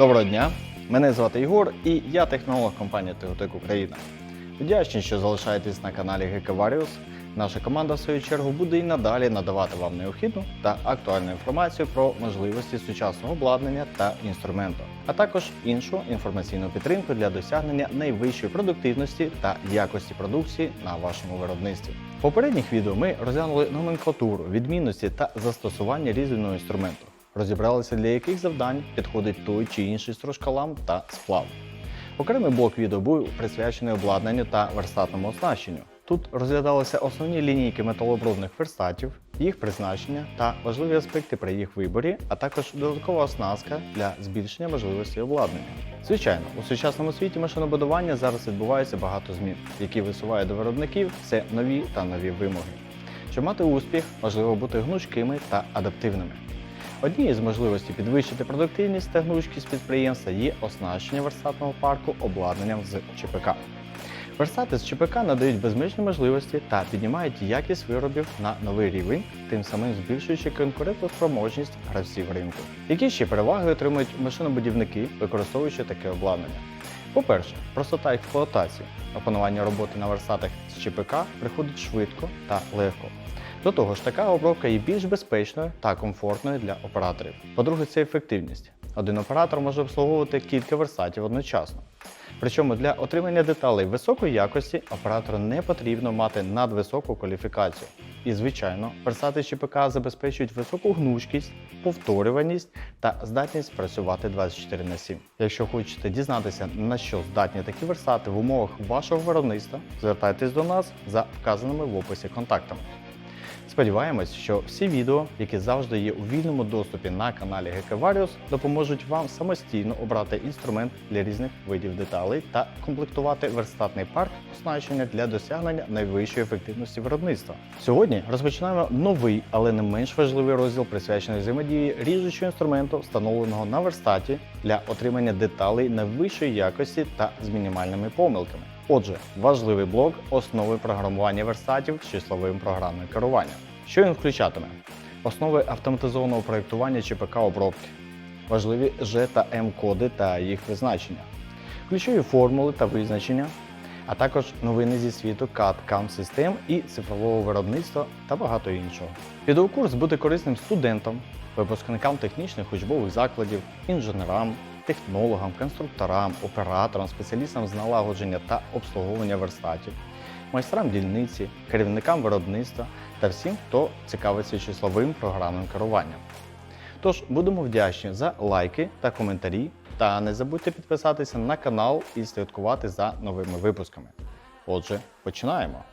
Доброго дня! Мене звати Ігор і я технолог компанії Tegotec Україна. Вдячний, що залишаєтесь на каналі Гекаваріус. Наша команда, в свою чергу, буде і надалі надавати вам необхідну та актуальну інформацію про можливості сучасного обладнання та інструменту, а також іншу інформаційну підтримку для досягнення найвищої продуктивності та якості продукції на вашому виробництві. В попередніх відео ми розглянули номенклатуру, відмінності та застосування різного інструменту. Розібралися, для яких завдань підходить той чи інший стружкалам та сплав. Окремий блок відео був присвячений обладнанню та верстатному оснащенню. Тут розглядалися основні лінійки металообробних верстатів, їх призначення та важливі аспекти при їх виборі, а також додаткова оснастка для збільшення можливості обладнання. Звичайно, у сучасному світі машинобудування зараз відбувається багато змін, які висуває до виробників все нові та нові вимоги. Щоб мати успіх, важливо бути гнучкими та адаптивними. Однією з можливостей підвищити продуктивність та гнучкість підприємства є оснащення верстатного парку обладнанням з ЧПК. Верстати з ЧПК надають безмежні можливості та піднімають якість виробів на новий рівень, тим самим збільшуючи конкурентоспроможність гравців ринку. Які ще переваги отримують машинобудівники, використовуючи таке обладнання? По-перше, простота експлуатації. Опанування роботи на верстатах з ЧПК приходить швидко та легко. До того ж, така обробка є більш безпечною та комфортною для операторів. По-друге, це ефективність. Один оператор може обслуговувати кілька версатів одночасно. Причому для отримання деталей високої якості оператору не потрібно мати надвисоку кваліфікацію. І, звичайно, версати ЧПК забезпечують високу гнучкість, повторюваність та здатність працювати 24 на 7. Якщо хочете дізнатися, на що здатні такі версати в умовах вашого виробництва, звертайтесь до нас за вказаними в описі контактами. Сподіваємось, що всі відео, які завжди є у вільному доступі на каналі Gecko допоможуть вам самостійно обрати інструмент для різних видів деталей та комплектувати верстатний парк оснащення для досягнення найвищої ефективності виробництва. Сьогодні розпочинаємо новий, але не менш важливий розділ присвячений взаємодії ріжучого інструменту, встановленого на верстаті для отримання деталей найвищої якості та з мінімальними помилками. Отже, важливий блок основи програмування верстатів з числовим програмним керуванням. Що він включатиме? Основи автоматизованого проєктування ЧПК обробки, важливі G та M коди та їх визначення, ключові формули та визначення, а також новини зі світу CAD CAM систем і цифрового виробництва та багато іншого. Відеокурс буде корисним студентам, випускникам технічних учбових закладів, інженерам, технологам, конструкторам, операторам, спеціалістам з налагодження та обслуговування верстатів, майстрам дільниці, керівникам виробництва та всім, хто цікавиться числовим програмним керуванням. Тож будемо вдячні за лайки та коментарі, та не забудьте підписатися на канал і слідкувати за новими випусками. Отже, починаємо!